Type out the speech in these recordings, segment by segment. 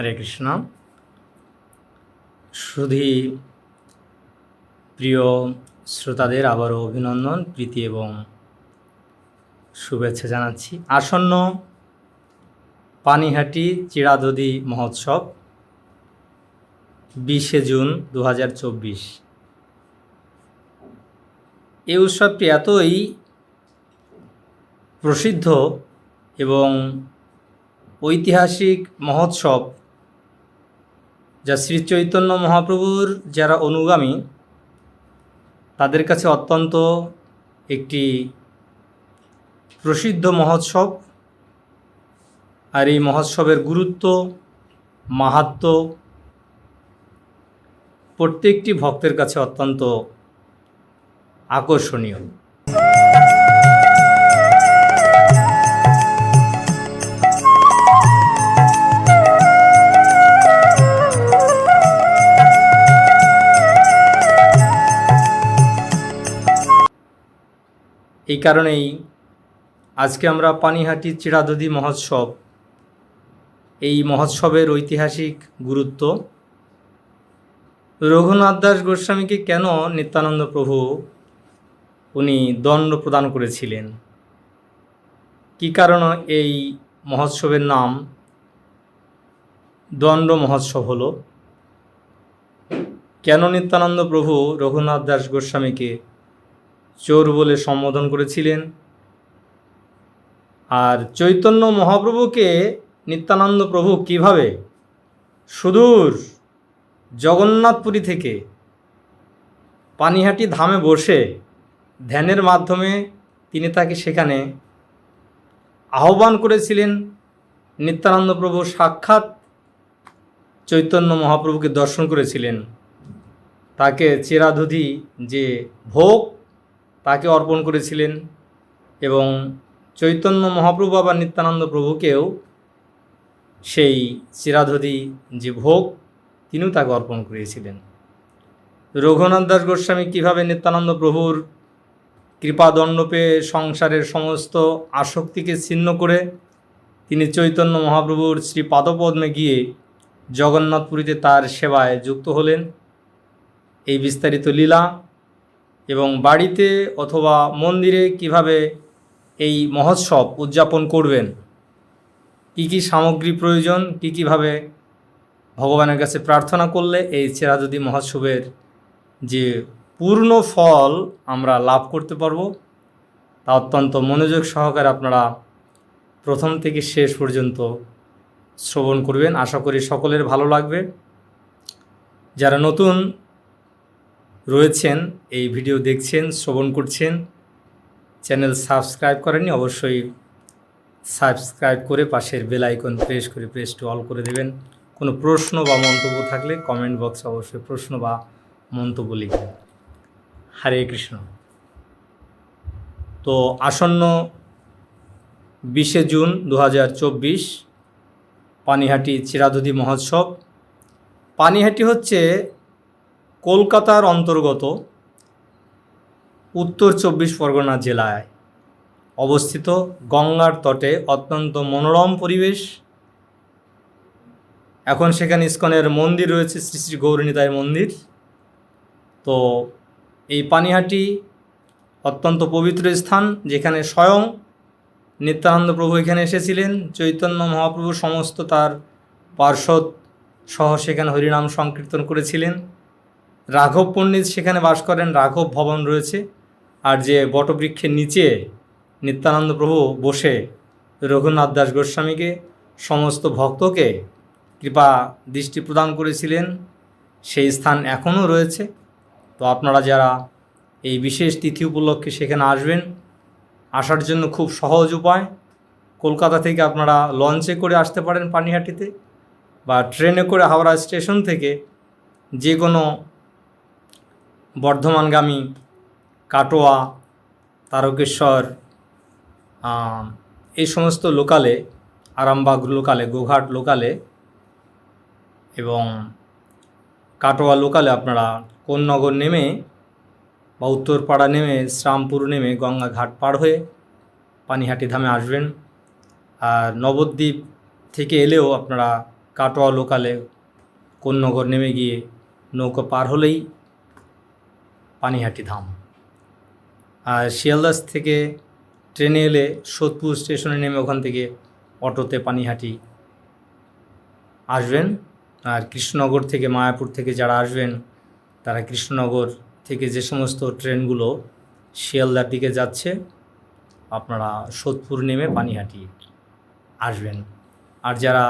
হরে কৃষ্ণ। শুধু প্রিয় শ্রোতাদের আবারও অভিনন্দন, প্রীতি এবং শুভেচ্ছা জানাচ্ছি। আসন্ন পানিহাটি চিড়াদদি মহোৎসব বিশে জুন দু হাজার চব্বিশ। এই উৎসবটি এতই প্রসিদ্ধ এবং ঐতিহাসিক মহোৎসব যা শ্রী চৈতন্য মহাপ্রভুর যারা অনুগামী, তাদের কাছে অত্যন্ত একটি প্রসিদ্ধ মহোৎসব। আর এই মহোৎসবের গুরুত্ব, মাহাত্ম প্রত্যেকটি ভক্তের কাছে অত্যন্ত আকর্ষণীয়। এই কারণেই আজকে আমরা পানিহাটি চিড়াদদি মহোৎসব, এই মহোৎসবের ঐতিহাসিক গুরুত্ব। রঘুনাথ দাস গোস্বামীকে কেন নিত্যানন্দ প্রভু উনি দণ্ড প্রদান করেছিলেন? কী কারণে এই মহোৎসবের নাম দণ্ড মহোৎসব হলো? কেন নিত্যানন্দ প্রভু রঘুনাথ দাস গোস্বামীকে চোর বলে সম্বোধন করেছিলেন। আর চৈতন্য মহাপ্রভুকে নিত্যানন্দ প্রভু কীভাবে? সুদূর জগন্নাথপুরী থেকে পানিহাটি ধামে বসে ধ্যানের মাধ্যমে তিনি তাকে সেখানে আহ্বান করেছিলেন। নিত্যানন্দ প্রভু সাক্ষাৎ চৈতন্য মহাপ্রভুকে দর্শন করেছিলেন। তাকে চেরাধুধি যে ভোগ তাকে অর্পণ করেছিলেন এবং চৈতন্য মহাপ্রভু আবার নিত্যানন্দ প্রভুকেও সেই চিরাধদি যে ভোগ, তিনিও তাকে অর্পণ করিয়েছিলেন। রঘুনাথ দাস গোস্বামী কীভাবে নিত্যানন্দ প্রভুর কৃপাদণ্ড পেয়ে সংসারের সমস্ত আসক্তিকে ছিন্ন করে তিনি চৈতন্য মহাপ্রভুর শ্রী পাদপদ্মে গিয়ে জগন্নাথপুরীতে তার সেবায় যুক্ত হলেন, এই বিস্তারিত লীলা এবং বাড়িতে অথবা মন্দিরে কীভাবে এই মহোৎসব উদযাপন করবেন? কি কি সামগ্রী প্রয়োজন? কি কীভাবে ভগবানের কাছে প্রার্থনা করলে এই চেরাদুদি মহোৎসবের যে পূর্ণ ফল আমরা লাভ করতে পারব, তা অত্যন্ত মনোযোগ সহকারে আপনারা প্রথম থেকে শেষ পর্যন্ত শ্রবণ করবেন। আশা করি সকলের ভালো লাগবে। যারা নতুন রয়েছেন, এই ভিডিও দেখছেন, শ্রবণ করছেন, চ্যানেল সাবস্ক্রাইব করেননি, অবশ্যই সাবস্ক্রাইব করে পাশের বেল আইকন প্রেস করে, প্রেস টু অল করে দেবেন। কোনো প্রশ্ন বা মন্তব্য থাকলে কমেন্ট বক্সে অবশ্যই প্রশ্ন বা মন্তব্য লিখবেন। হরে কৃষ্ণ। তো আসন্ন বিশে জুন দু হাজার চব্বিশ, পানিহাটি চিরাদুদি মহোৎসব। পানিহাটি হচ্ছে কলকাতার অন্তর্গত উত্তর চব্বিশ পরগনা জেলায় অবস্থিত গঙ্গার তটে অত্যন্ত মনোরম পরিবেশ। এখন সেখানে ইস্কনের মন্দির রয়েছে, শ্রী শ্রী গৌরনীতায় মন্দির। তো এই পানিহাটি অত্যন্ত পবিত্র স্থান, যেখানে স্বয়ং নিত্যানন্দ প্রভু এখানে এসেছিলেন, চৈতন্য মহাপ্রভু সমস্ত তার পার্শ্বদ সহ সেখানে হরিনাম সংকীর্তন করেছিলেন। রাঘব পণ্ডিত সেখানে বাস করেন, রাঘব ভবন রয়েছে। আর যে বটবৃক্ষের নিচে নিত্যানন্দ প্রভু বসে, রঘুনাথ দাস গোস্বামীকে, সমস্ত ভক্তকে কৃপা দৃষ্টি প্রদান করেছিলেন, সেই স্থান এখনও রয়েছে। তো আপনারা যারা এই বিশেষ তিথি উপলক্ষে সেখানে আসবেন, আসার জন্য খুব সহজ উপায়, কলকাতা থেকে আপনারা লঞ্চে করে আসতে পারেন পানিহাটিতে, বা ট্রেনে করে হাওড়া স্টেশন থেকে যে কোনো বর্ধমানগামী, কাটোয়া, তারকেশ্বর এই সমস্ত লোকালে, আরামবাগ লোকালে, গোঘাট লোকালে এবং কাটোয়া লোকালে আপনারা কোন্নগর নেমে বা উত্তরপাড়া নেমে, শ্রামপুর নেমে গঙ্গা ঘাট পার হয়ে পানিহাটি ধামে আসবেন। আর নবদ্বীপ থেকে এলেও আপনারা কাটোয়া লোকালে কোন্নগর নেমে গিয়ে নৌকা পার হলেই পানিহাটি ধাম। আর শিয়ালদাস থেকে ট্রেনে এলে সোদপুর স্টেশনে নেমে ওখান থেকে অটোতে পানিহাটি আসবেন। আর কৃষ্ণনগর থেকে মায়াপুর থেকে যারা আসবেন, তারা কৃষ্ণনগর থেকে যে সমস্ত ট্রেনগুলো শিয়ালদার দিকে যাচ্ছে, আপনারা সোদপুর নেমে পানিহাটি আসবেন। আর যারা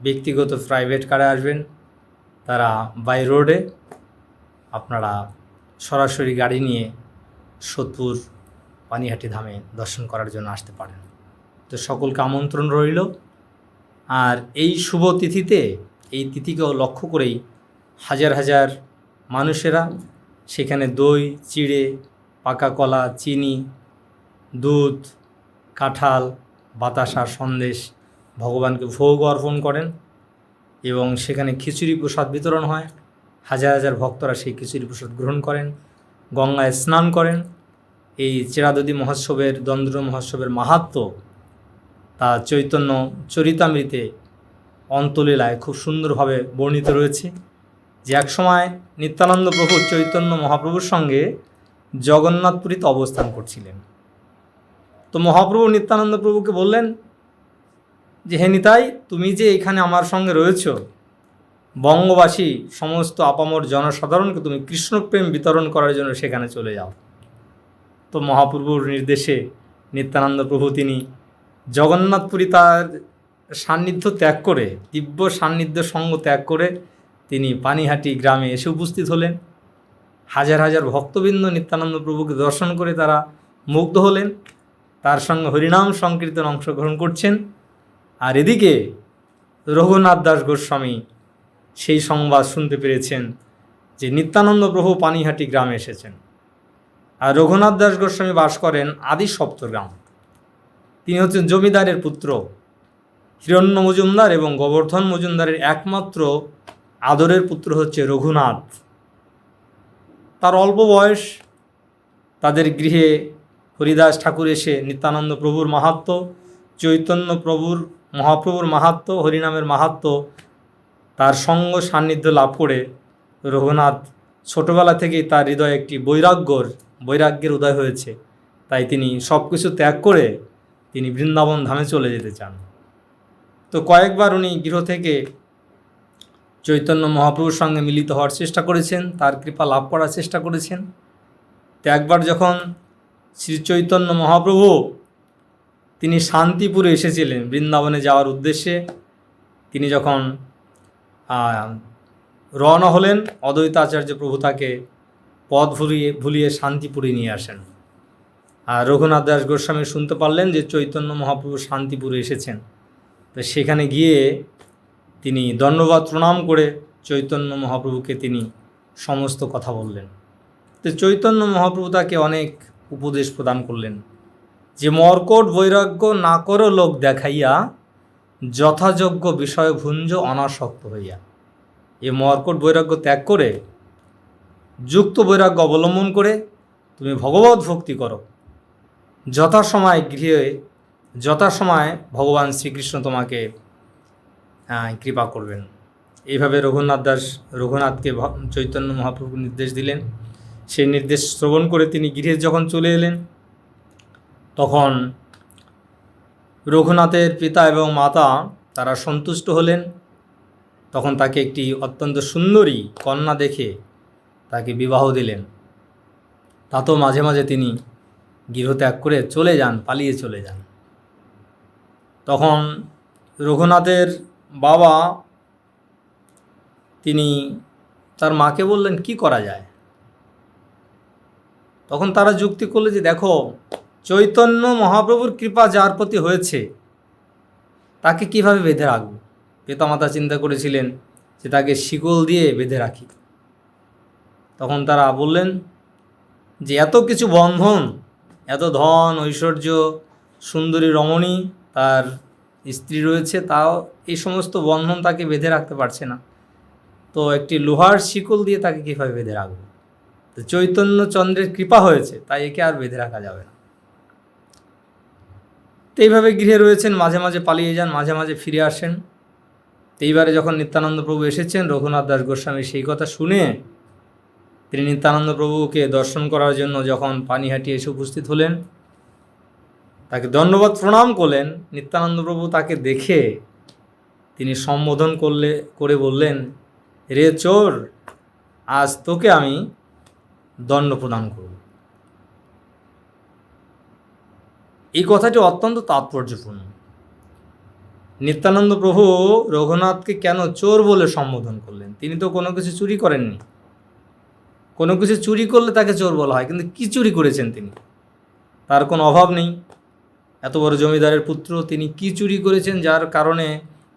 ব্যক্তিগত প্রাইভেট কারে আসবেন, তারা বাই রোডে আপনারা সরাসরি গাড়ি নিয়ে সোদপুর পানিহাটি ধামে দর্শন করার জন্য আসতে পারেন। তো সকলকে আমন্ত্রণ রইল। আর এই শুভ তিথিতে, এই তিথিকেও লক্ষ্য করেই হাজার হাজার মানুষেরা সেখানে দই, চিড়ে, পাকা কলা, চিনি, দুধ, কাঁঠাল, বাতাসা, সন্দেশ ভগবানকে ভোগ অর্পণ করেন এবং সেখানে খিচুড়ি প্রসাদ বিতরণ হয়। হাজার হাজার ভক্তরা সেই খিচুড়ি প্রসাদ গ্রহণ করেন, গঙ্গায় স্নান করেন। এই চেরাদদি মহোৎসবের দ্বন্দ্ব মহোৎসবের মাহাত্ম্য তা চৈতন্য চরিতামৃতে অন্তলীলায় খুব সুন্দরভাবে বর্ণিত রয়েছে যে এক সময় নিত্যানন্দ প্রভু চৈতন্য মহাপ্রভুর সঙ্গে জগন্নাথপুরীতে অবস্থান করছিলেন। তো মহাপ্রভু নিত্যানন্দ প্রভুকে বললেন যে, হে নিতাই, তুমি যে এখানে আমার সঙ্গে রয়েছ বঙ্গবাসী সমস্ত আপামর জনসাধারণকে তুমি কৃষ্ণপ্রেম বিতরণ করার জন্য সেখানে চলে যাও। তো মহাপ্রভুর নির্দেশে নিত্যানন্দ প্রভু তিনি জগন্নাথপুরী তার সান্নিধ্য ত্যাগ করে, দিব্য সান্নিধ্য সঙ্গ ত্যাগ করে তিনি পানিহাটি গ্রামে এসে উপস্থিত হলেন। হাজার হাজার ভক্তবৃন্দ নিত্যানন্দ প্রভুকে দর্শন করে তারা মুগ্ধ হলেন। তার সঙ্গে হরিনাম সংকীর্তন অংশগ্রহণ করছেন। আর এদিকে রঘুনাথ দাস গোস্বামী সেই সংবাদ শুনতে পেরেছেন যে নিত্যানন্দ প্রভু পানিহাটি গ্রামে এসেছেন। আর রঘুনাথ দাস গোস্বামী বাস করেন আদি সপ্তগ্রাম তিনি হচ্ছেন জমিদারের পুত্র। হিরণ্য মজুমদার এবং গোবর্ধন মজুমদারের একমাত্র আদরের পুত্র হচ্ছে রঘুনাথ। তার অল্প বয়স, তাদের গৃহে হরিদাস ঠাকুর এসে নিত্যানন্দ প্রভুর মাহাত্ম, চৈতন্য প্রভুর, মহাপ্রভুর মাহাত্ম, হরিনামের মাহাত্ম তার সঙ্গ সান্নিধ্য লাভ করে রঘুনাথ ছোটবেলা থেকেই তার হৃদয়ে একটি বৈরাগ্যর, বৈরাগ্যের উদয় হয়েছে। তাই তিনি সব কিছু ত্যাগ করে তিনি বৃন্দাবন ধামে চলে যেতে চান। তো কয়েকবার উনি গৃহ থেকে চৈতন্য মহাপ্রভুর সঙ্গে মিলিত হওয়ার চেষ্টা করেছেন, তার কৃপা লাভ করার চেষ্টা করেছেন। তো একবার যখন শ্রী চৈতন্য মহাপ্রভু তিনি শান্তিপুরে এসেছিলেন বৃন্দাবনে যাওয়ার উদ্দেশ্যে, তিনি যখন রওনা হলেন, অদ্বৈতাচার্য প্রভু তাকে পথ ভুলিয়ে ভুলিয়ে শান্তিপুরে নিয়ে আসেন। আর রঘুনাথ দাস গোস্বামী শুনতে পারলেন যে চৈতন্য মহাপ্রভু শান্তিপুরে এসেছেন। তো সেখানে গিয়ে তিনি দণ্ডবাদ প্রণাম করে চৈতন্য মহাপ্রভুকে তিনি সমস্ত কথা বললেন। তো চৈতন্য মহাপ্রভু তাকে অনেক উপদেশ প্রদান করলেন। যে মর্কট বৈরাগ্য না করো লোক দেখাইয়া যথাযোগ্য বিষয় ভুঞ্জ অনাসক্ত হইয়া। এ মর্কট বৈরাগ্য ত্যাগ করে, যুক্ত বৈরাগ্য অবলম্বন করে তুমি ভগবত ভক্তি করো। যথাসময় গৃহে, যথাসময় ভগবান শ্রীকৃষ্ণ তোমাকে কৃপা করবেন। এইভাবে রঘুনাথ দাস, রঘুনাথকে চৈতন্য মহাপ্রভু নির্দেশ দিলেন। সেই নির্দেশ শ্রবণ করে তিনি গৃহে যখন চলে এলেন, তখন রঘুনাথের পিতা এবং মাতা তারা সন্তুষ্ট হলেন। তখন তাকে একটি অত্যন্ত সুন্দরী কন্যা দেখে তাকে বিবাহ দিলেন। তাতেও মাঝে মাঝে তিনি গৃহত্যাগ করে চলে যান, পালিয়ে চলে যান। তখন রঘুনাথের বাবা তিনি তার মাকে বললেন, কি করা যায়? তখন তারা যুক্তি করলে যে, দেখো চৈতন্য মহাপ্রভুর কৃপা যার প্রতি হয়েছে, তাকে কীভাবে বেঁধে রাখব? পিতামাতা চিন্তা করেছিলেন যে তাকে শিকল দিয়ে বেঁধে রাখি। তখন তারা বললেন যে, এত কিছু বন্ধন, এত ধন, ঐশ্বর্য, সুন্দরী রমণী, তার স্ত্রী রয়েছে, তাও এই সমস্ত বন্ধন তাকে বেঁধে রাখতে পারছে না। তো একটি লোহার শিকল দিয়ে তাকে কীভাবে বেঁধে রাখব? তো চৈতন্য চন্দ্রের কৃপা হয়েছে, তাই একে আর বেঁধে রাখা যাবে না। তো এইভাবে গৃহে রয়েছেন, মাঝে মাঝে পালিয়ে যান, মাঝে মাঝে ফিরে আসেন। এইবারে যখন নিত্যানন্দ প্রভু এসেছেন, রঘুনাথ দাস গোস্বামী সেই কথা শুনে তিনি নিত্যানন্দ প্রভুকে দর্শন করার জন্য যখন পানিহাটি এসে উপস্থিত হলেন, তাকে ধন্যবাদ প্রণাম করলেন। নিত্যানন্দ প্রভু তাকে দেখে তিনি সম্বোধন করলে, করে বললেন, রে চোর, আজ তোকে আমি দণ্ড প্রদান করব। এই কথাটি অত্যন্ত তাৎপর্যপূর্ণ। নিত্যানন্দ প্রভু রঘুনাথকে কেন চোর বলে সম্বোধন করলেন? তিনি তো কোনো কিছু চুরি করেননি। কোনো কিছু চুরি করলে তাকে চোর বলা হয়, কিন্তু কি চুরি করেছেন তিনি? তার কোনো অভাব নেই। এত বড় জমিদারের পুত্র, তিনি কি চুরি করেছেন যার কারণে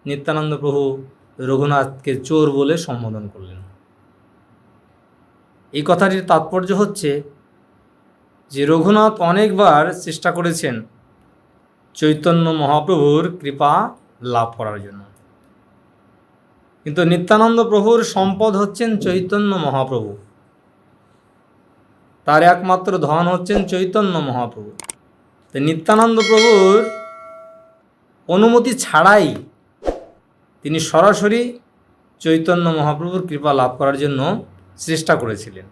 নিত্যানন্দ প্রভু রঘুনাথকে চোর বলে সম্বোধন করলেন? এই কথাটির তাৎপর্য হচ্ছে যে রঘুনাথ অনেকবার চেষ্টা করেছেন চৈতন্য মহাপ্রভুর কৃপা লাভ করার জন্য। কিন্তু নিত্যানন্দ প্রভুর সম্পদ হচ্ছেন চৈতন্য মহাপ্রভু। তার একমাত্র ধন হচ্ছেন চৈতন্য মহাপ্রভু। তো নিত্যানন্দ প্রভুর অনুমতি ছাড়াই তিনি সরাসরি চৈতন্য মহাপ্রভুর কৃপা লাভ করার জন্য চেষ্টা করেছিলেন।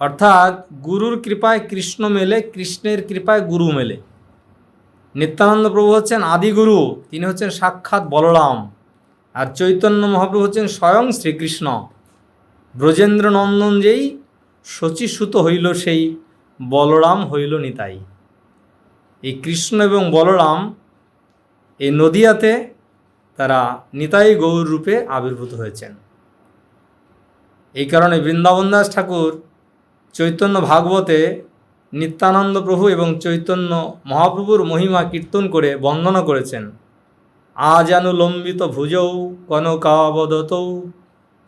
অর্থাৎ গুরুর কৃপায় কৃষ্ণ মেলে, কৃষ্ণের কৃপায় গুরু মেলে। নিত্যানন্দ প্রভু হচ্ছেন আদিগুরু, তিনি হচ্ছেন সাক্ষাৎ বলরাম। আর চৈতন্য মহাপ্রভু হচ্ছেন স্বয়ং শ্রীকৃষ্ণ। ব্রজেন্দ্র নন্দন যেই শচীসূত হইল সেই বলরাম হইল নিতাই। এই কৃষ্ণ এবং বলরাম এই নদিয়াতে তারা নিতাই গৌর রূপে আবির্ভূত হয়েছেন। এই কারণে বৃন্দাবন দাস ঠাকুর চৈতন্য ভাগবতে নিত্যানন্দ প্রভু এবং চৈতন্য মহাপ্রভুর মহিমা কীর্তন করে বন্দনা করেছেন। আজানুলম্বিত ভুজৌ কনকাবদতৌ,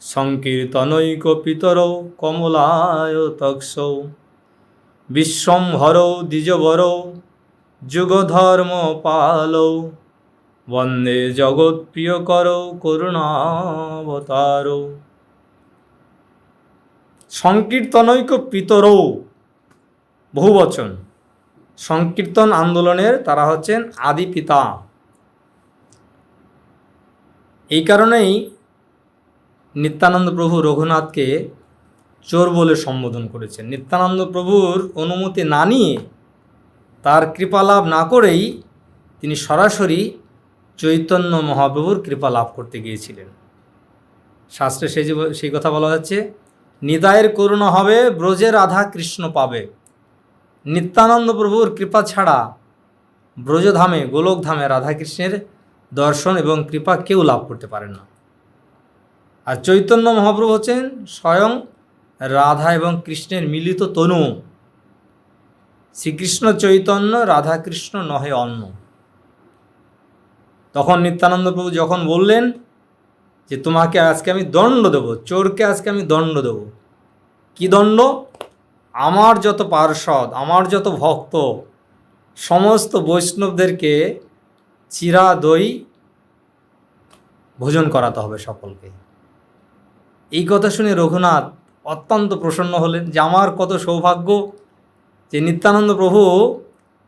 সংকীর্তনৈক পিতরৌ কমলায় তৎসৌ বিশ্বম্ভরৌ দ্বিজবরৌ যুগধর্ম পালৌ বন্দে জগৎ প্রিয় করৌ করুণাবতারৌ। সংকীর্তনৈক পিতরৌ। বহু বচন সংকীর্তন আন্দোলনের তারা হচ্ছেন আদি পিতা। এই কারণেই নিত্যানন্দ প্রভু রঘুনাথকে চোর বলে সম্বোধন করেছেন। নিত্যানন্দ প্রভুর অনুমতি না নিয়ে তার কৃপা লাভ না করেই তিনি সরাসরি চৈতন্য মহাপ্রভুর কৃপা লাভ করতে গিয়েছিলেন। শাস্ত্রে সেই সেই কথা বলা হচ্ছে নিদায়ের করুণা হবে, ব্রজে রাধা কৃষ্ণ পাবে। নিত্যানন্দ প্রভুর কৃপা ছাড়া ব্রজধামে, গোলকধামে রাধাকৃষ্ণের দর্শন এবং কৃপা কেউ লাভ করতে পারে না। আর চৈতন্য মহাপ্রভু হচ্ছেন স্বয়ং রাধা এবং কৃষ্ণের মিলিত তনু। শ্রীকৃষ্ণ চৈতন্য রাধাকৃষ্ণ নহে অন্য। তখন নিত্যানন্দ প্রভু যখন বললেন যে তোমাকে আজকে আমি দণ্ড দেবো, চোরকে আজকে আমি দণ্ড দেবো। কি দণ্ড? আমার যত পার্ষদ, আমার যত ভক্ত, সমস্ত বৈষ্ণবদেরকে চিরা দই ভোজন করাতে হবে সকলকে। এই কথা শুনে রঘুনাথ অত্যন্ত প্রসন্ন হলেন যে, আমার কত সৌভাগ্য যে নিত্যানন্দ প্রভু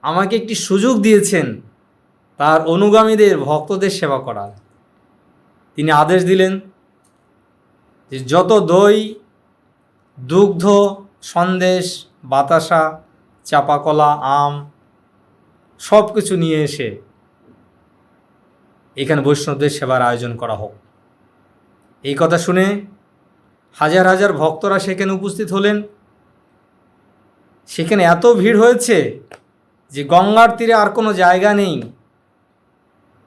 আমাকে একটি সুযোগ দিয়েছেন তার অনুগামীদের, ভক্তদের সেবা করার। তিনি আদেশ দিলেন যে যত দই, দুগ্ধ, সন্দেশ, বাতাসা, চাপাকলা, আম সব কিছু নিয়ে এসে এখানে বৈষ্ণবদের সেবার আয়োজন করা হোক। এই কথা শুনে হাজার হাজার ভক্তরা সেখানে উপস্থিত হলেন। সেখানে এত ভিড় হয়েছে যে গঙ্গার তীরে আর কোনো জায়গা নেই।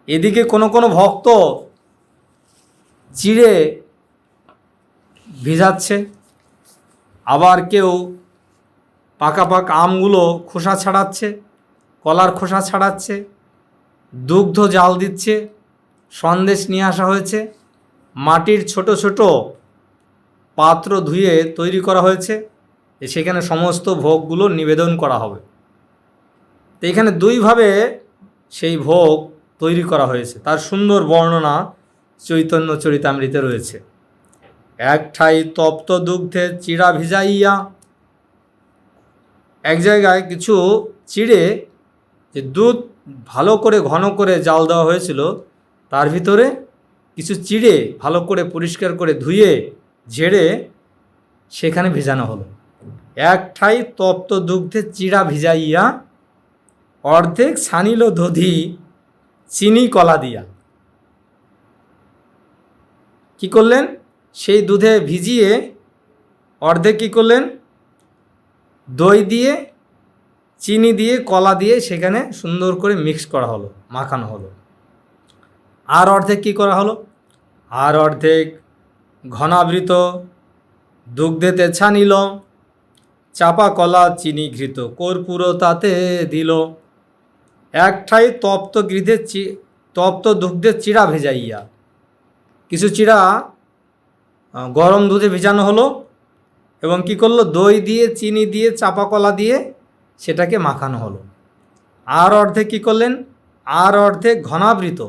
এদিকে কোনো কোনো ভক্ত চিড়ে ভিজাচ্ছে। আবার কেউ পাকা পাকা আমগুলো খোসা ছাড়াচ্ছে, কলার খোসা ছাড়াচ্ছে, দুগ্ধ জাল দিচ্ছে, সন্দেশ নিয়ে আসা হয়েছে, মাটির ছোট ছোট পাত্র ধুয়ে তৈরি করা হয়েছে সেখানে সমস্ত ভোগগুলো নিবেদন করা হবে। তো এখানে দুইভাবে সেই ভোগ তৈরি করা হয়েছে। তার সুন্দর বর্ণনা চৈতন্য চরিতামৃতে রয়েছে। এক ঠাই তপ্ত দুগ্ধে চিড়া ভিজাইয়া এক জায়গায় কিছু চিড়ে যে দুধ ভালো করে ঘন করে জাল দেওয়া হয়েছিল, তার ভিতরে কিছু চিড়ে ভালো করে পরিষ্কার করে ধুয়ে ঝেড়ে সেখানে ভেজানো হলো। এক ঠাই তপ্ত দুগ্ধে চিড়া ভিজাইয়া অর্ধেক ছানিল দধি চিনি কলা দিয়া। কি করলেন? সেই দুধে ভিজিয়ে অর্ধেক কী করলেন? দই দিয়ে, চিনি দিয়ে, কলা দিয়ে সেখানে সুন্দর করে মিক্স করা হলো, মাখানো হলো। আর অর্ধেক কী করা হলো? আর অর্ধেক ঘনাবৃত দুগ্ধে তেছা নিল, চাপা কলা, চিনি ঘৃত কর্পূর তাতে দিল। এক ঠাই তপ্ত গৃধে চি তপ্ত দুগ্ধের চিড়া ভেজাইয়া কিছু চিড়া গরম দুধে ভেজানো হলো এবং কি করল? দই দিয়ে, চিনি দিয়ে চাপা কলা দিয়ে সেটাকে মাখানো হলো। আর অর্ধেক কী করলেন? আর অর্ধেক ঘনাবৃত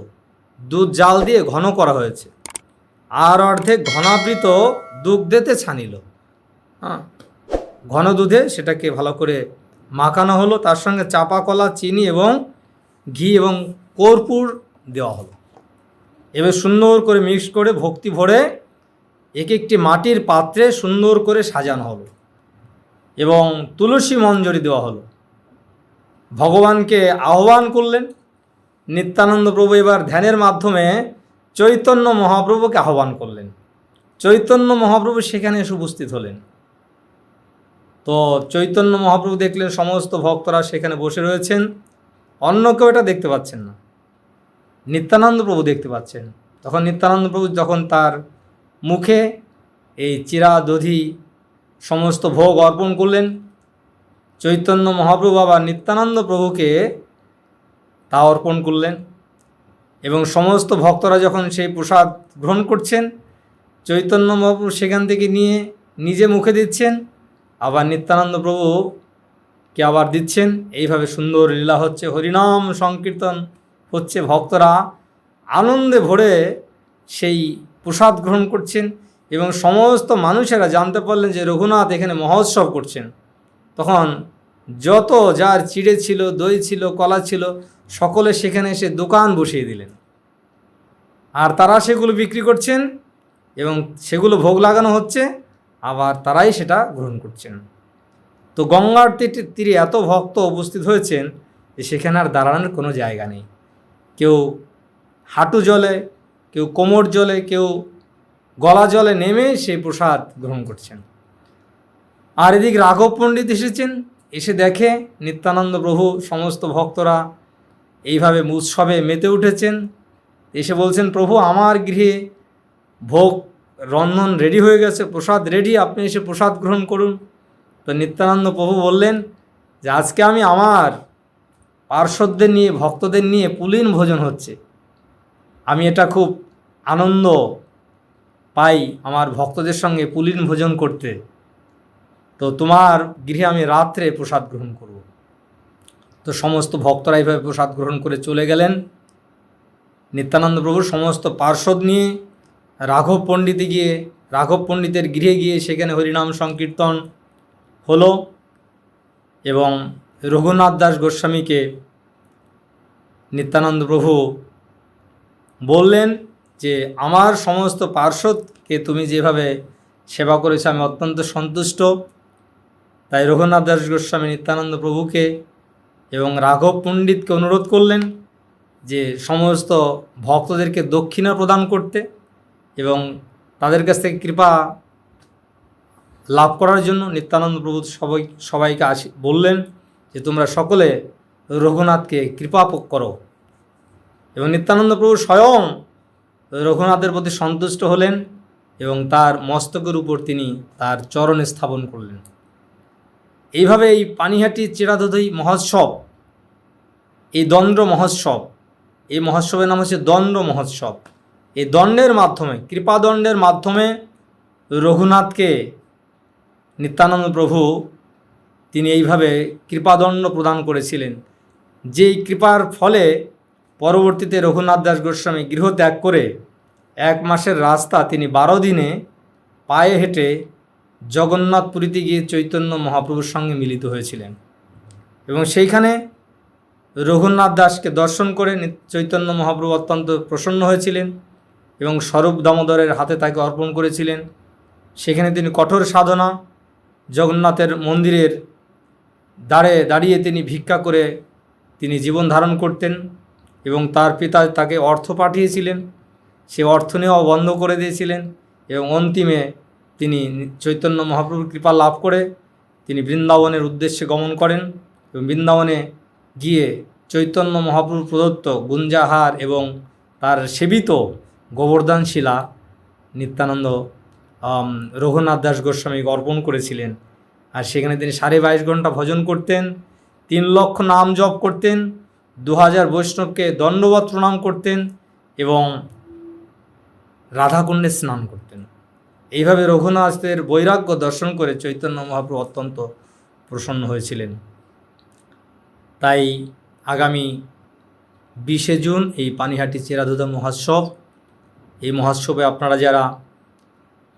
দুধ জাল দিয়ে ঘন করা হয়েছে। আর অর্ধেক ঘনাবৃত দুগ্ধেতে ছানিল। হ্যাঁ ঘন দুধে সেটাকে ভালো করে মাখানো হলো। তার সঙ্গে চাপা কলা চিনি এবং ঘি এবং কর্পূর দেওয়া হলো। এবার সুন্দর করে মিক্স করে ভক্তি ভরে এক একটি মাটির পাত্রে সুন্দর করে সাজানো হলো এবং তুলসী মঞ্জরি দেওয়া হলো। ভগবানকে আহ্বান করলেন। নিত্যানন্দ প্রভু এবার ধ্যানের মাধ্যমে চৈতন্য মহাপ্রভুকে আহ্বান করলেন। চৈতন্য মহাপ্রভু সেখানে এসে উপস্থিত হলেন। তো চৈতন্য মহাপ্রভু দেখলেন সমস্ত ভক্তরা সেখানে বসে রয়েছেন। অন্য কেউ এটা দেখতে পাচ্ছেন না। নিত্যানন্দ প্রভু দেখতে পাচ্ছেন। তখন নিত্যানন্দ প্রভু যখন তার মুখে এই চিরা দধি সমস্ত ভোগ অর্পণ করলেন, চৈতন্য মহাপ্রভু আবার নিত্যানন্দ প্রভুকে তা অর্পণ করলেন এবং সমস্ত ভক্তরা যখন সেই প্রসাদ গ্রহণ করছেন, চৈতন্য মহাপ্রভু সেখান থেকে নিয়ে নিজে মুখে দিচ্ছেন, আবার নিত্যানন্দ প্রভু কে আবার দিচ্ছেন। এইভাবে সুন্দর লীলা হচ্ছে। হরিনাম সংকীর্তন হচ্ছে ভক্তরা আনন্দে ভরে সেই প্রসাদ গ্রহণ করছেন এবং সমস্ত মানুষেরা জানতে পারলেন যে রঘুনাথ এখানে মহোৎসব করছেন। তখন যত যার চিড়ে ছিল, দই ছিল, কলা ছিল, সকলে সেখানে এসে দোকান বসিয়ে দিলেন। আর তারা সেগুলো বিক্রি করছেন এবং সেগুলো ভোগ লাগানো হচ্ছে, আবার তারাই সেটা গ্রহণ করছেন। তো গঙ্গার তীরে- এত ভক্ত উপস্থিত হয়েছেন যে সেখানে আর দাঁড়ানোর কোনো জায়গা নেই। হাঁটু জলে, কেউ কোমর জলে, কেউ গলা জলে নেমে সেই প্রসাদ গ্রহণ করছেন। আর এদিক রাঘব পণ্ডিত এসেছেন, এসে দেখে নিত্যানন্দ প্রভু সমস্ত ভক্তরা এইভাবে উৎসবে মেতে উঠেছেন। এসে বলছেন, প্রভু, আমার গৃহে ভোগ রন্ধন রেডি হয়ে গেছে, প্রসাদ রেডি আপনি এসে প্রসাদ গ্রহণ করুন। তো নিত্যানন্দ প্রভু বললেন যে, আজকে আমি আমার পার্শ্বদের নিয়ে, ভক্তদের নিয়ে পুলিন ভোজন হচ্ছে। আমি এটা খুব আনন্দ পাই আমার ভক্তদের সঙ্গে পুলিন ভোজন করতে। তো তোমার গৃহে আমি রাত্রে প্রসাদ গ্রহণ করব। তো সমস্ত ভক্তরা এইভাবে প্রসাদ গ্রহণ করে চলে গেলেন। নিত্যানন্দ প্রভুর সমস্ত পার্শ্বদ নিয়ে, রাঘব পণ্ডিতে গিয়ে, রাঘব পণ্ডিতের গৃহে গিয়ে সেখানে হরিনাম সংকীর্তন হলো এবং রঘুনাথ দাস গোস্বামীকে নিত্যানন্দ প্রভু বললেন যে, আমার সমস্ত পার্শ্বদকে তুমি যেভাবে সেবা করেছ, আমি অত্যন্ত সন্তুষ্ট। তাই রঘুনাথ দাস গোস্বামী নিত্যানন্দ প্রভুকে এবং রাঘব পণ্ডিতকে অনুরোধ করলেন যে, সমস্ত ভক্তদেরকে দক্ষিণা প্রদান করতে এবং তাদের কাছ থেকে কৃপা লাভ করার জন্য নিত্যানন্দ প্রভু সবাই, সবাইকে আসি বললেন। যে তোমরা সকলে রঘুনাথকে কৃপা করো। এবং নিত্যানন্দ প্রভু স্বয়ং রঘুনাথের প্রতি সন্তুষ্ট হলেন এবং তার মস্তকের উপর তিনি তার চরণে স্থাপন করলেন। এইভাবে এই পানিহাটি চিরাদধই মহোৎসব, এই দণ্ড মহোৎসব, এই মহোৎসবের নাম হচ্ছে দণ্ড মহোৎসব। এই দণ্ডের মাধ্যমে কৃপাদণ্ডের মাধ্যমে রঘুনাথকে নিত্যানন্দ প্রভু তিনি এইভাবে কৃপাদণ্ড প্রদান করেছিলেন। যেই কৃপার ফলে পরবর্তীতে রঘুনাথ দাস গোস্বামী গৃহত্যাগ করে এক মাসের রাস্তা তিনি বারো দিনে পায়ে হেঁটে জগন্নাথপুরীতে গিয়ে চৈতন্য মহাপ্রভুর সঙ্গে মিলিত হয়েছিলেন এবং সেইখানে রঘুনাথ দাসকে দর্শন করে চৈতন্য মহাপ্রভু অত্যন্ত প্রসন্ন হয়েছিলেন এবং স্বরূপ দামোদরের হাতে তাকে অর্পণ করেছিলেন। সেখানে তিনি কঠোর সাধনা, জগন্নাথের মন্দিরের দাঁড়ে দাঁড়িয়ে তিনি ভিক্ষা করে তিনি জীবন ধারণ করতেন এবং তার পিতা তাকে অর্থ পাঠিয়েছিলেন। সে অর্থ নেওয়া বন্ধ করে দিয়েছিলেন এবং অন্তিমে তিনি চৈতন্য মহাপ্রভুর কৃপা লাভ করে তিনি বৃন্দাবনের উদ্দেশ্যে গমন করেন এবং বৃন্দাবনে গিয়ে চৈতন্য মহাপ্রভু প্রদত্ত গুঞ্জাহার এবং তার সেবিত গোবর্ধন শিলা নিত্যানন্দ রঘুনাথ দাস গোস্বামীকে অর্পণ করেছিলেন। আর সেখানে তিনি সাড়ে বাইশ ঘণ্টা ভজন করতেন, তিন লক্ষ নাম জপ করতেন দু হাজার বৈষ্ণবকে দণ্ডবত প্রণাম করতেন এবং রাধাকুণ্ডে স্নান করতেন। এইভাবে রঘুনাথের বৈরাগ্য দর্শন করে চৈতন্য মহাপ্রভু অত্যন্ত প্রসন্ন হয়েছিলেন। তাই আগামী বিশে জুন এই পানিহাটি চেরাধুদা মহোৎসব, এই মহোৎসবে আপনারা যারা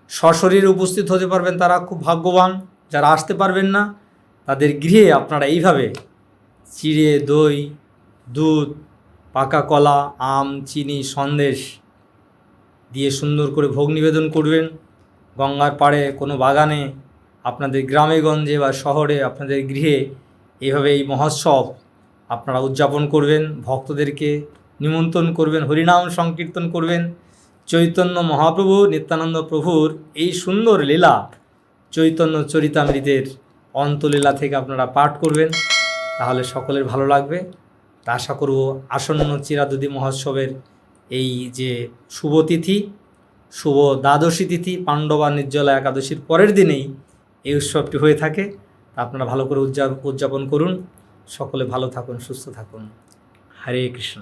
সশরীরে উপস্থিত হতে পারবেন তারা খুব ভাগ্যবান। যারা আসতে পারবেন না, তাদের গৃহে আপনারা এইভাবে চিড়ে, দই, দুধ, পাকা কলা, আম, চিনি, সন্দেশ দিয়ে সুন্দর করে ভোগ নিবেদন করবেন। গঙ্গার পাড়ে, কোনো বাগানে, আপনাদের গ্রামে গঞ্জে বা শহরে, আপনাদের গৃহে এইভাবে এই মহোৎসব আপনারা উদযাপন করবেন, ভক্তদেরকে নিমন্ত্রণ করবেন, হরিনাম সংকীর্তন করবেন। চৈতন্য মহাপ্রভু, নিত্যানন্দ প্রভুর এই সুন্দর লীলা চৈতন্য চরিতামৃতের অন্তলীলা থেকে আপনারা পাঠ করবেন। তাহলে সকলের ভালো লাগবে। আশা করব আসন্ন চিরাদুদি মহোৎসবের এই যে শুভ তিথি, শুভ দ্বাদশী তিথি, পাণ্ডবা নির্জলা একাদশীর পরের দিনেই এই উৎসবটি হয়ে থাকে। আপনারা ভালো করে উদযাপন করুন। সকলে ভালো থাকুন, সুস্থ থাকুন। হরে কৃষ্ণ।